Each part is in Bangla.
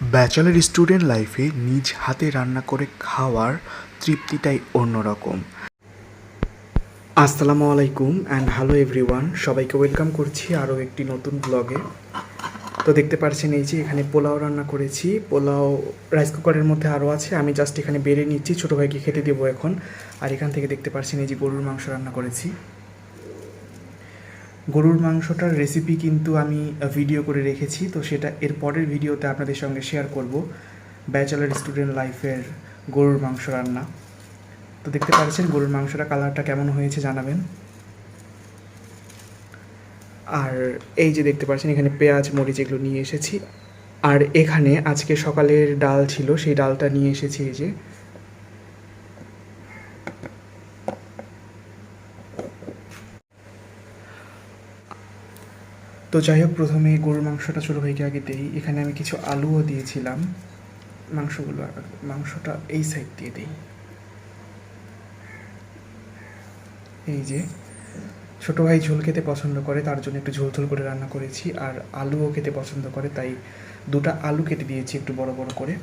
ব্যাচেলার স্টুডেন্ট লাইফে নিজ হাতে রান্না করে খাওয়ার তৃপ্তিটাই অন্যরকম। আসসালামু আলাইকুম অ্যান্ড হ্যালো এভরিওয়ান সবাইকে ওয়েলকাম করছি আরও একটি নতুন ব্লগে তো দেখতে পাচ্ছেন এই যে এখানে পোলাও রান্না করেছি। পোলাও রাইস কুকারের মধ্যে আরও আছে। আমি জাস্ট এখানে বেড়ে নিচ্ছি। ছোটো ভাইকে খেতে দেবো এখন। আর এখান থেকে দেখতে পাচ্ছেন এই যে গরুর মাংস রান্না করেছি। গরুর মাংসটার রেসিপি কিন্তু আমি ভিডিও করে রেখেছি। তো সেটা এর পরের ভিডিওতে আপনাদের সঙ্গে শেয়ার করব। ব্যাচেলার স্টুডেন্ট লাইফের গরুর মাংস রান্না। তো দেখতে পাচ্ছেন, গরুর মাংসটা কালারটা কেমন হয়েছে জানাবেন। আর এই যে দেখতে পাচ্ছেন, এখানে পেঁয়াজ, মরিচ এগুলো নিয়ে এসেছি। আর এখানে আজকে সকালের ডাল ছিল, সেই ডালটা নিয়ে এসেছি এই যে। তো যাই হোক, প্রথমে গরুর মাংসটা ছোটো ভাইকে আগে দেই। এখানে আমি কিছু আলুও দিয়েছিলাম। মাংসগুলো, মাংসটা এই সাইড দিয়ে দিই। এই যে, ছোটো ভাই ঝোল খেতে পছন্দ করে, তার জন্য একটু ঝোল ঝোল করে রান্না করেছি। আর আলুও খেতে পছন্দ করে, তাই দুটা আলু কেটে দিয়েছি একটু বড় বড় করে।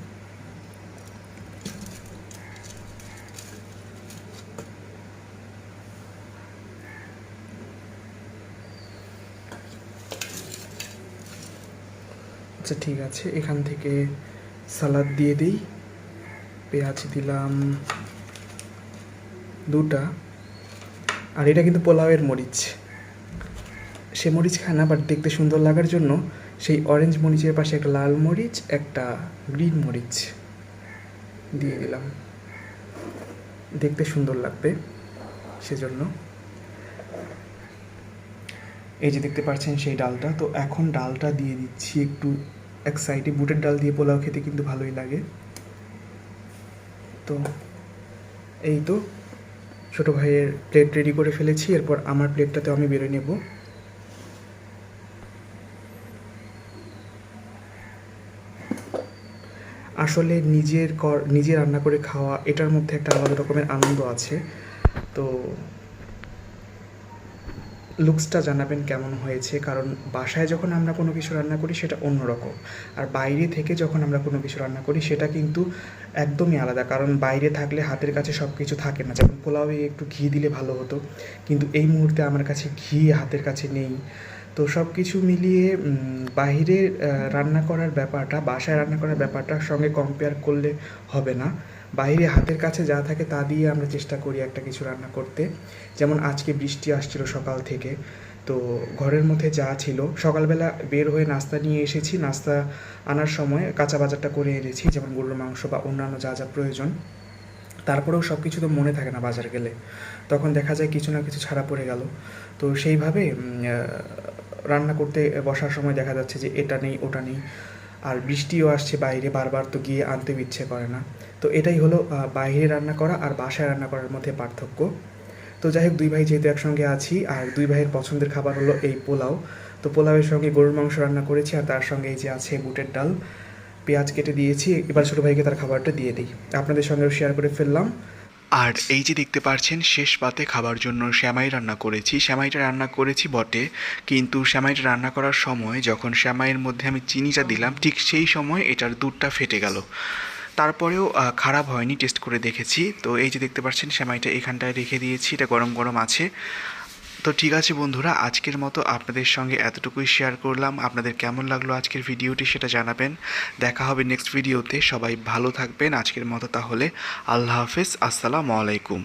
আচ্ছা ঠিক আছে। এখান থেকে সালাদ দিয়ে দিই। পেঁয়াজ দিলাম দুটা। আর এটা কিন্তু পোলাওয়ের মরিচ। সে মরিচ খায় না বাট দেখতে সুন্দর লাগার জন্য সেই অরেঞ্জ মরিচের পাশে একটা লাল মরিচ, একটা গ্রিন মরিচ দিয়ে দিলাম। দেখতে সুন্দর লাগবে সেজন্য। এই যে দেখতে পাচ্ছেন সেই ডালটা, তো এখন ডালটা দিয়ে দিচ্ছি একটু এক সাইডে বুটের ডাল দিয়ে পোলাও খেতে কিন্তু ভালোই লাগে। তো এই তো, ছোটো ভাইয়ের প্লেট রেডি করে ফেলেছি, এরপর আমার প্লেটটাতে আমি বেরো নেব। আসলে নিজের কর, নিজে রান্না করে খাওয়া, এটার মধ্যে একটা আলাদা রকমের আনন্দ আছে। তো লুকসটা জানাবেন কেমন হয়েছে? কারণ বাসায় যখন আমরা কোনো কিছু রান্না করি, সেটা অন্যরকম। আর বাইরে থেকে যখন আমরা কোনো কিছু রান্না করি, সেটা কিন্তু একদমই আলাদা। কারণ বাইরে থাকলে হাতের কাছে সব কিছু থাকে না। যেমন পোলাওয়ে একটু ঘি দিলে ভালো হতো। কিন্তু এই মুহূর্তে আমার কাছে ঘি হাতের কাছে নেই। তো সব কিছু মিলিয়ে বাইরে রান্না করার ব্যাপারটা, বাসায় রান্না করার ব্যাপারটার সঙ্গে কম্পেয়ার করলে হবে না। বাইরে হাতের কাছে যা থাকে তা দিয়ে আমরা চেষ্টা করি একটা কিছু রান্না করতে। যেমন আজকে বৃষ্টি আসছিল সকাল থেকে, তো ঘরের মধ্যে যা ছিল, সকালবেলা বের হয়ে নাস্তা নিয়ে এসেছি। নাস্তা আনার সময় কাঁচা বাজারটা করে এনেছি, যেমন গরুর মাংস বা অন্যান্য যা যা প্রয়োজন। তারপরেও সব কিছু তো মনে থাকে না বাজার গেলে। তখন দেখা যায় কিছু না কিছু ছাড়া পড়ে গেল। তো সেইভাবে রান্না করতে বসার সময় দেখা যাচ্ছে যে এটা নেই, ওটা নেই। আর বৃষ্টিও আসছে বাইরে, বারবার তো গিয়ে আনতে ইচ্ছে করে না। তো এটাই হলো বাইরে রান্না করা আর বাসায় রান্না করার মধ্যে পার্থক্য। তো যাই হোক, দুই ভাই যেহেতু একসঙ্গে আছি, আর দুই ভাইয়ের পছন্দের খাবার হলো এই পোলাও। তো পোলাওয়ের সঙ্গে গরুর মাংস রান্না করেছি, আর তার সঙ্গে এই যে আছে বুটের ডাল। পেঁয়াজ কেটে দিয়েছি, এবার ছোটো ভাইকে তার খাবারটা দিয়ে দিই। আপনাদের সঙ্গেও শেয়ার করে ফেললাম। আর এই যে দেখতে পাচ্ছেন শেষ পাতে খাবার জন্য শ্যামাই রান্না করেছি। শ্যামাইটা রান্না করেছি বটে, কিন্তু শ্যামাইটা রান্না করার সময় যখন শ্যামাইয়ের মধ্যে আমি চিনিটা দিলাম, ঠিক সেই সময় এটার দুধটা ফেটে গেল। তারপরেও খারাপ হয়নি, টেস্ট করে দেখেছি। তো এই যে দেখতে পাচ্ছেন শ্যামাইটা এখানটায় রেখে দিয়েছি, এটা গরম গরম আছে। তো ঠিক আছে বন্ধুরা, আজকের মতো আপনাদের সঙ্গে এতটুকুই শেয়ার করলাম। আপনাদের কেমন লাগল আজকের ভিডিওটি সেটা জানাবেন। দেখা হবে নেক্সট ভিডিওতে সবাই ভালো থাকবেন। আজকের মতো তাহলে আল্লাহ হাফেজ। আসসালামু আলাইকুম।